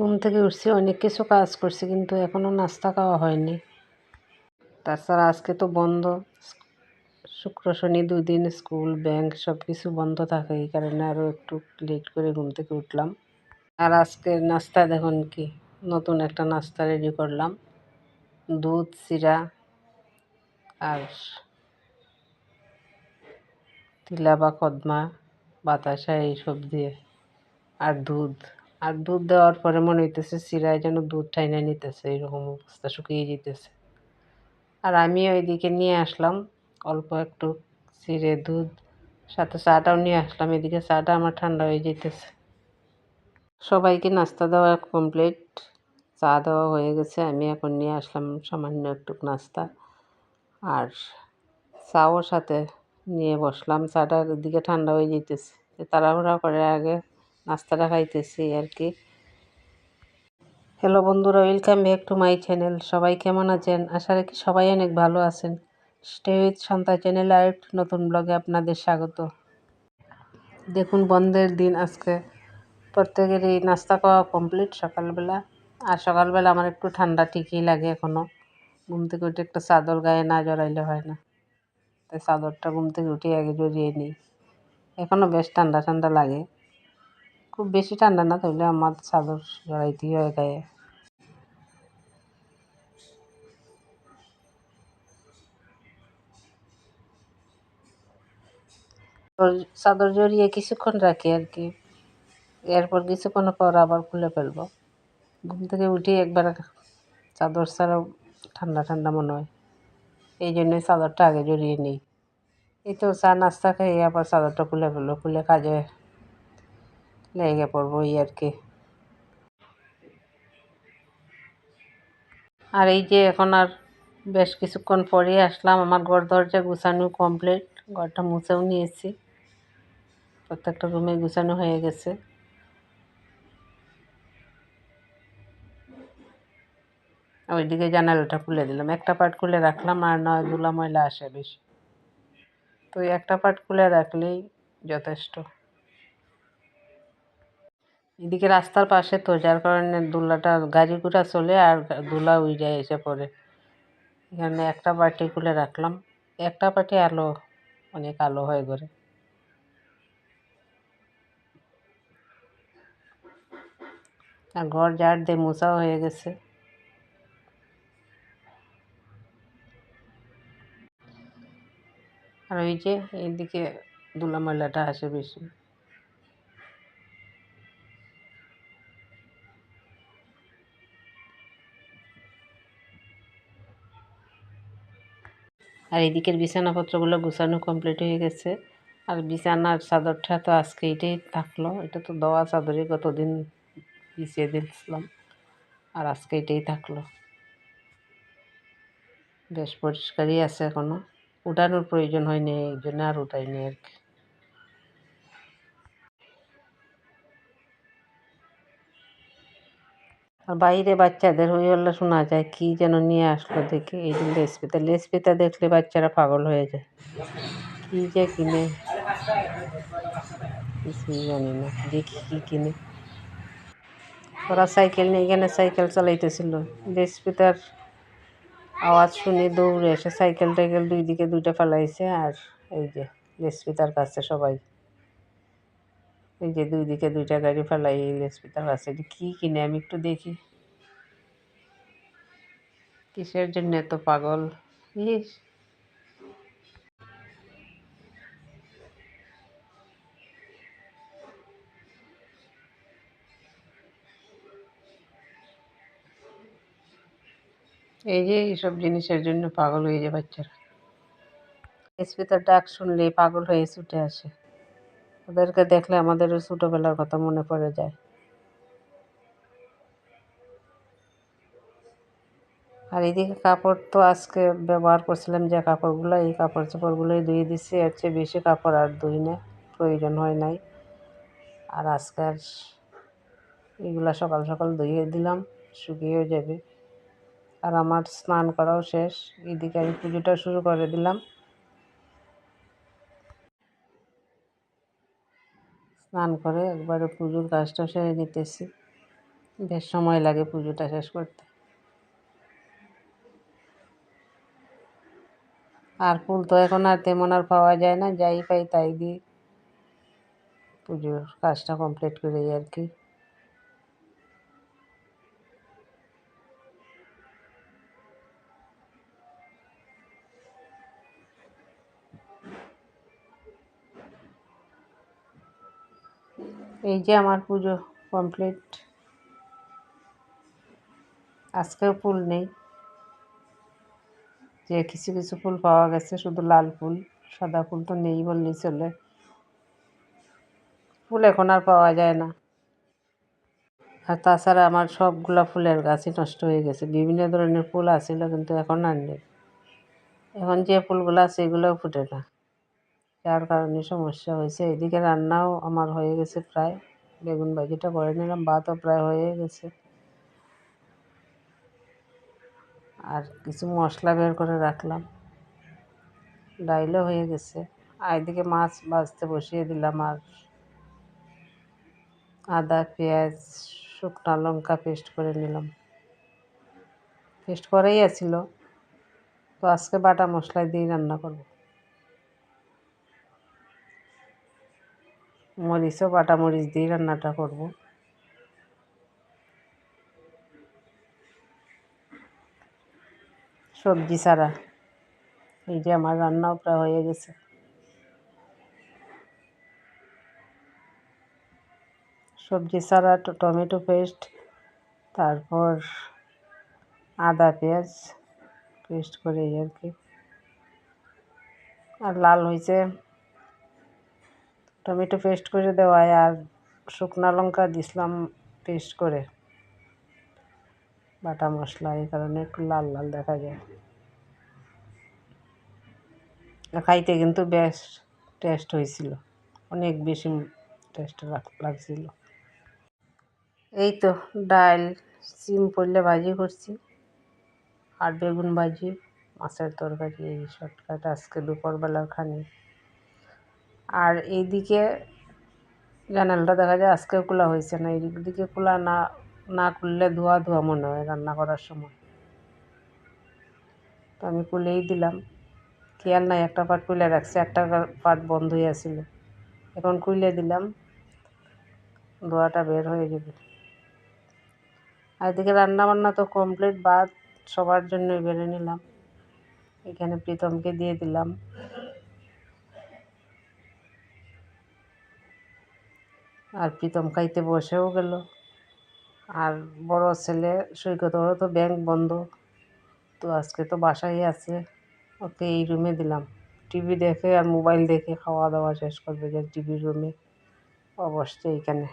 ঘুম থেকে উঠছি, অনেক কিছু কাজ করছি, কিন্তু এখনও নাস্তা খাওয়া হয়নি। তাছাড়া আজকে তো বন্ধ। শুক্র, শনি দুই দিন স্কুল, ব্যাংক সব কিছু বন্ধ থাকে, এই কারণে আরও একটু লেট করে ঘুম থেকে উঠলাম। আর আজকে নাস্তা দেখুন কি, নতুন একটা নাস্তা রেডি করলাম। দুধ চিরা আর তিলা বা কদমা বাতাসা, এইসব দিয়ে। আর দুধ। আর দুধ দেওয়ার পরে মনে হইতেছে চিরায় যেন দুধ টাইনা নিতেছে, এরকম অবস্থা শুকিয়ে যেতেছে আর আমি ওইদিকে নিয়ে আসলাম, অল্প একটু চিড়ে দুধ, সাথে চাটাও নিয়ে আসলাম, এদিকে চাটা আমার ঠান্ডা হয়ে যেতেছে সবাইকে নাস্তা দেওয়া কমপ্লিট চা দেওয়া হয়ে গেছে, আমি এখন নিয়ে আসলাম সামান্য একটু নাস্তা। আর চাও সাথে নিয়ে বসলাম চাটা দিকে ঠান্ডা হয়ে যেতেছে তাড়াহুড়া করে আগে নাস্তাটা খাইতেছি আর কি। হ্যালো বন্ধুরা welcome back to my channel সবাই কেমন আছেন? আশা রাখি সবাই অনেক ভালো আছেন। স্টে উইথ সন্তা চ্যানেলে আরেকটি নতুন ব্লগে আপনাদের স্বাগত। দেখুন, বন্ধের দিন আজকে। প্রত্যেকেরই নাস্তা খাওয়া কমপ্লিট সকালবেলা। আর সকালবেলা আমার একটু ঠান্ডা ঠিকই লাগে এখনও ঘুম থেকে উঠে একটা চাদর গায়ে না জড়াইলে হয় না। তাই চাদরটা ঘুম থেকে উঠে আগে জড়িয়ে নিই। এখনও বেশ ঠান্ডা ঠান্ডা লাগে। খুব বেশি ঠান্ডা না, তাহলে আমার চাদর জড়াইতেই হয় গায়ে চাদর জড়িয়ে কিছুক্ষণ রাখি আর কি। এরপর কিছুক্ষণ পর আবার খুলে ফেলব। ঘুম থেকে উঠে একবার চাদর ছাড়াও ঠান্ডা ঠান্ডা মনে হয়। এই জন্যে চাদরটা আগে জড়িয়ে নিই। এই তো চা, নাস্তা খেয়ে আবার চাদরটা খুলে ফেলব। খুলে কাজে লেগে পড়ব এই আর কি। আর এই যে এখন আর বেশ কিছুক্ষণ পরে আসলাম। আমার ঘর দরজা গুছানো কমপ্লিট ঘরটা মুছেও নিয়েছি। প্রত্যেকটা রুমে গুছানো হয়ে গেছে। ওইদিকে জানালাটা খুলে দিলাম। একটা পার্ট খুলে রাখলাম আর নয় ধুলা ময়লা আসে বেশি। তো একটা পার্ট খুলে রাখলেই যথেষ্ট। এদিকে রাস্তার পাশে তো, যার কারণে দুলাটা গাড়ি ঘোড়া চলে আর দুলা উইড়ে এসে পড়ে। এখানে একটা পার্টি খুলে রাখলাম। একটা পার্টি আলো, অনেক আলো হয়ে ঘরে। আর ঘর ঝাড় দিয়ে মোছাও হয়ে গেছে। আর ওই যে এইদিকে দুলা ময়লাটা আসে বেশি। আর এদিকের বিছানাপত্রগুলো গুছানো কমপ্লিট হয়ে গেছে। আর বিছানার চাদরটা তো আজকে এটাই থাকল। এটা তো দেওয়া চাদরে গতদিন বিছিয়ে দিয়েছিলাম। আর আজকে এটাই থাকল। বেশ পরিষ্কারই আছে এখনও উঠানোর প্রয়োজন হয়নি, এই জন্য আর উঠাইনি আর কি। আর বাইরে বাচ্চাদের হই হল্লা শোনা যায়, কি যেন নিয়ে আসলো দেখে। এই যে লেসপিতা লেসপিতা দেখলে বাচ্চারা পাগল হয়ে যায়। কি যে কিনে। কিছুই জানি না, দেখি কি কিনে। ওরা সাইকেল নিয়ে এখানে সাইকেল চালাইতেছিল। লেসপিতার আওয়াজ শুনে দৌড়ে এসে সাইকেল টাইকেল দুই দিকে দুইটা ফেলাইছে আর এই যে লেসপিতার কাছে সবাই। এই যে দুই দিকে দুইটা গাড়ি ফেলাই এই লেসপিতার আছে, এটা কী কিনে? আমি একটু দেখি। কিসের জন্য এত পাগল? ইস। এই যে এইসব জিনিসের জন্য পাগল হয়ে যায় বাচ্চারা। স্পিতার ডাক শুনলে পাগল হয়ে ছুটে আসে। ওদেরকে দেখলে আমাদেরও ছোটোবেলার কথা মনে পড়ে যায়। আর এদিকে কাপড় তো আজকে ব্যবহার করছিলাম যে কাপড়গুলো, এই কাপড় চোপড়গুলোই ধুয়ে দিচ্ছি এর চেয়ে বেশি কাপড় আর ধুই না, প্রয়োজন হয় নাই। আর আজকে আর এগুলা সকাল সকাল ধুয়ে দিলাম, শুকিয়েও যাবে। আর আমার স্নান করাও শেষ। এদিকে আমি পুজোটা শুরু করে দিলাম। স্নান করে, একবারে পুজোর কাজটা সেরে নিতেছি। বেশ সময় লাগে পুজোটা শেষ করতে। আর ফুল তো এখন আর তেমন আর পাওয়া যায় না, যাই পাই তাই দিই পুজোর কাজটা কমপ্লিট করে আর কি। এই যে আমার পুজো কমপ্লিট আজকেও ফুল নেই। যে কিছু কিছু ফুল পাওয়া গেছে, শুধু লাল ফুল, সাদা ফুল তো নেই বললেই চলে। ফুল এখন আর পাওয়া যায় না। আর তাছাড়া আমার সবগুলা ফুলের গাছই নষ্ট হয়ে গেছে। বিভিন্ন ধরনের ফুল আসছিল কিন্তু এখন আর নেই। এখন যে ফুলগুলো আছে, এগুলোও ফুটে না। যার কারণে সমস্যা হয়েছে। এদিকে রান্নাও আমার হয়ে গেছে প্রায়। বেগুন ভাজিটা করে নিলাম, ভাতও প্রায় হয়ে গেছে। আর কিছু মশলা বের করে রাখলাম। ডাইলও হয়ে গেছে। আর এদিকে মাছ ভাজতে বসিয়ে দিলাম আর আদা, পেঁয়াজ, শুকনো লঙ্কা পেস্ট করে নিলাম। পেস্ট করেই আছিল। তো আজকে বাটা মশলা দিয়ে রান্না করব। মরিচও বাটা মরিচ দিয়ে রান্নাটা করব। সবজি ছাড়া। এই যে আমার রান্নাও প্রায় হয়ে গেছে। সবজি ছাড়া টমেটো পেস্ট, তারপর আদা পেঁয়াজ পেস্ট করে আর কি। আর লাল হয়েছে টমেটো পেস্ট করে দেওয়ায় আর শুকনো লঙ্কা দিছিলাম পেস্ট করে। বাটা মশলা, এই কারণে একটু লাল লাল দেখা যায়। খাইতে কিন্তু বেশ টেস্ট হয়েছিল, অনেক বেশি টেস্ট লাগছিল। এই তো ডাল সিম পড়লে ভাজি করছি, আর বেগুন ভাজি, মাছের তরকারি, এই শর্টকাট আজকে দুপুরবেলার খানি। আর এইদিকে জানালটা দেখা যায় আজকেও খোলা হয়েছে না, এইদিকে খোলা না না খুললে ধোয়া ধোয়া মনে হয় রান্না করার সময়। তো আমি খুলেই দিলাম। খেয়াল নাই, একটা পাট খুলে রাখছে, একটা পাট বন্ধই আছিল। এখন খুলে দিলাম, ধোয়াটা বের হয়ে যাবে আর এদিকে রান্নাবান্না তো কমপ্লিট বাদ সবার জন্যই বেড়ে নিলাম। এখানে প্রীতমকে দিয়ে দিলাম। আর প্রীতম খাইতে বসেও গেল। আর বড় ছেলে সৈকত, ওরও তো ব্যাংক বন্ধ। তো আজকে তো বাসায় আছে, ওকে এই রুমে দিলাম। টিভি দেখে আর মোবাইল দেখে খাওয়া দাওয়া শেষ করবে যে টিভির রুমে অবশ্যই এইখানে।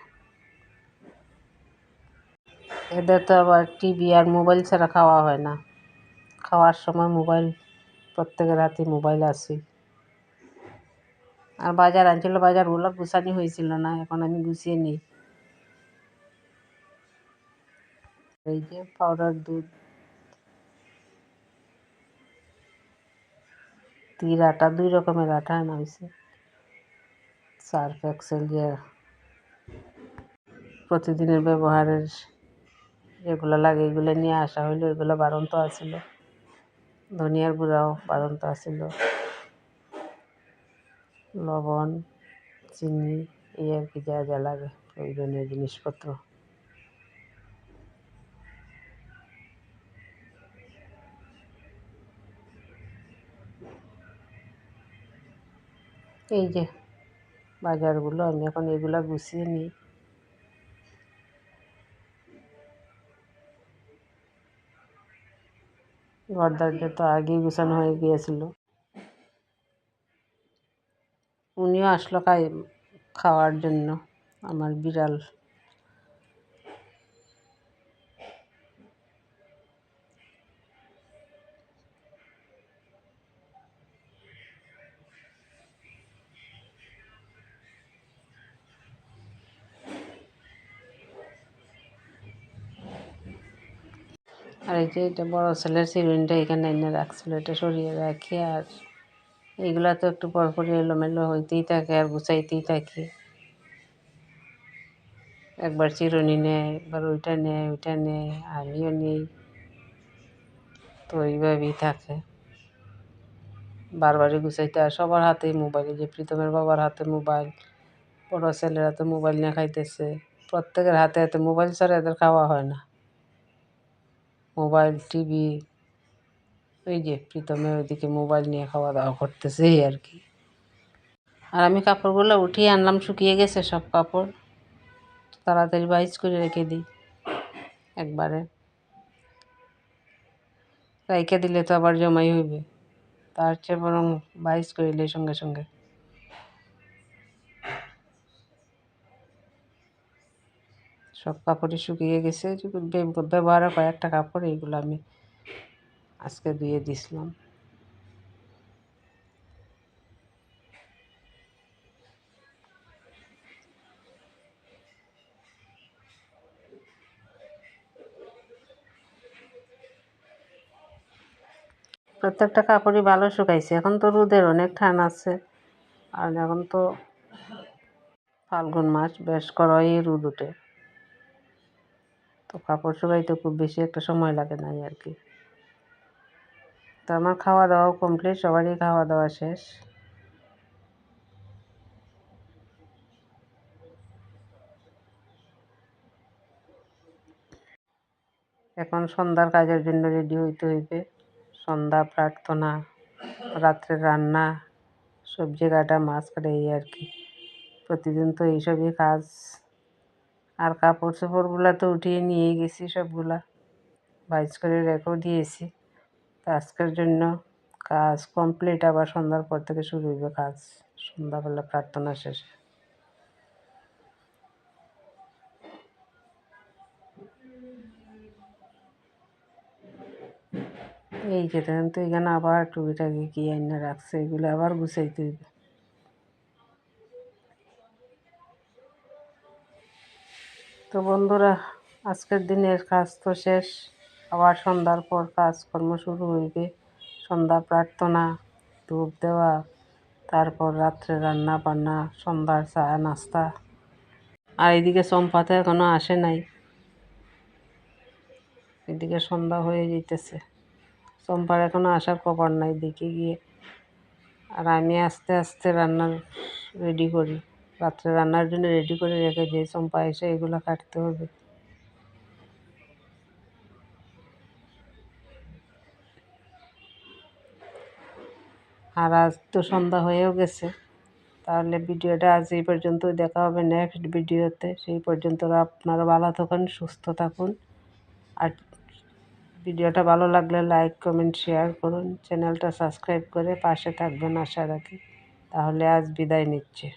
এদের তো আবার টিভি আর মোবাইল ছাড়া খাওয়া হয় না। খাওয়ার সময় মোবাইল প্রত্যেকের হাতে মোবাইল আছে আর বাজার আনছিল বাজারগুলো গুছানি হয়েছিল না, এখন আমি গুছিয়ে নিই। এই যে পাউডার দুধ তীর আটা, দুই রকমের আটা আনা হয়েছে। সার্ফ এক্সেল যে প্রতিদিনের ব্যবহারের যেগুলো লাগে এগুলো নিয়ে আসা হইল, এগুলো বারন্ত আছিল। ধনিয়ার গুঁড়াও বারন্ত আছিল। লবণ, চিনি, এই আর কি যা যা লাগে প্রয়োজনীয় জিনিসপত্র। এই যে বাজারগুলো, আমি এখন এগুলো গুছিয়ে নিই। ঘরদারটা তো আগেই গুছানো হয়ে গিয়েছিল। উনিও আসলো খাই, খাওয়ার জন্য, আমার বিড়াল। আর এই যে এটা বড় ছেলের সিলিন্ডার এখানে এনে রাখছিল, এটা সরিয়ে রাখি আর এইগুলা তো একটু পরপরই এলোমেলো হইতেই থাকে আর গুছাইতেই থাকি। একবার চিরুনি নেয়, একবার ওইটা নেয় ওইটা নেয়, আমিও নেই। তো এইভাবেই থাকে। বারবারই গুছাইতে আর সবার হাতেই মোবাইল যে প্রীতমের বাবার হাতে মোবাইল, বড় ছেলেরা তো মোবাইল নিয়ে খাইতেছে। প্রত্যেকের হাতে হাতে মোবাইল ছাড়া এদের খাওয়া হয় না। মোবাইল, টিভি ওই যে প্রীতমে ওইদিকে মোবাইল নিয়ে খাওয়া দাওয়া করতেছে আর কি। আর আমি কাপড়গুলো উঠিয়ে আনলাম, শুকিয়ে গেছে সব কাপড়। তাড়াতাড়ি বাইজ করে রেখে দিই, একবারে। রাইখে দিলে তো আবার জমাই হইবে। তার চেয়ে বরং বাইজ করিলে সঙ্গে সঙ্গে। সব কাপড়ই শুকিয়ে গেছে ব্যবহারের কয়েকটা কাপড়, এইগুলো আমি আজকে ধুয়ে দিছিলাম। প্রত্যেকটা কাপড়ই ভালো শুকাইছে। এখন তো রোদের অনেক ঠান আছে। আর এখন তো ফাল্গুন মাস, বেশ করাই রোদ উঠে তো কাপড় শুকাইতে খুব বেশি একটা সময় লাগে নাই আর কি। তো আমার খাওয়া দাওয়াও কমপ্লিট সবারই খাওয়া দাওয়া শেষ। এখন সন্ধ্যার কাজের জন্য রেডি হইতে হইবে। সন্ধ্যা, প্রার্থনা রাত্রে রান্না, সবজি কাটা, মাছ কাটা, এই আর কি। প্রতিদিন তো এইসবই কাজ। আর কাপড় চোপড়গুলো তো উঠিয়ে নিয়ে গেছি সবগুলা। বাইজ করে রেখেও দিয়েছি। আজকের জন্য কাজ কমপ্লিট আবার সন্ধ্যার পর থেকে শুরু হইবে কাজ। সন্ধ্যাবেলা প্রার্থনা শেষে। এই যে দেখেন তো এখানে আবার টুকিটাকি কি আইনা রাখছে, এগুলো আবার গুছাইতে হইবে। তো বন্ধুরা, আজকের দিনের কাজ তো শেষ। আবার সন্ধ্যার পর কাজকর্ম শুরু হইবে। সন্ধ্যা প্রার্থনা, ধূপ দেওয়া, তারপর রাত্রে রান্না বান্না সন্ধ্যার চা, নাস্তা। আর এদিকে চম্পাতে এখনও আসে নাই। এদিকে সন্ধ্যা হয়ে যেতেছে চম্পার এখনও আসার খবর নাই, দেখে গিয়ে। আর আমি আস্তে আস্তে রান্নার রেডি করি। রাত্রে রান্নার জন্য রেডি করে রেখে দিই। চম্পা এসে এগুলো কাটতে হবে। আর আজ তো সন্ধ্যা হয়েও গেছে। তাহলে ভিডিওটা আজ এই পর্যন্ত দেখা হবে নেক্সট ভিডিওতে। সেই পর্যন্ত আপনারা ভালো থাকুন, সুস্থ থাকুন। আর ভিডিওটা ভালো লাগলে লাইক কমেন্ট শেয়ার করুন। চ্যানেলটা সাবস্ক্রাইব করে পাশে থাকবেন আশা রাখি। তাহলে আজ বিদায় নিচ্ছে।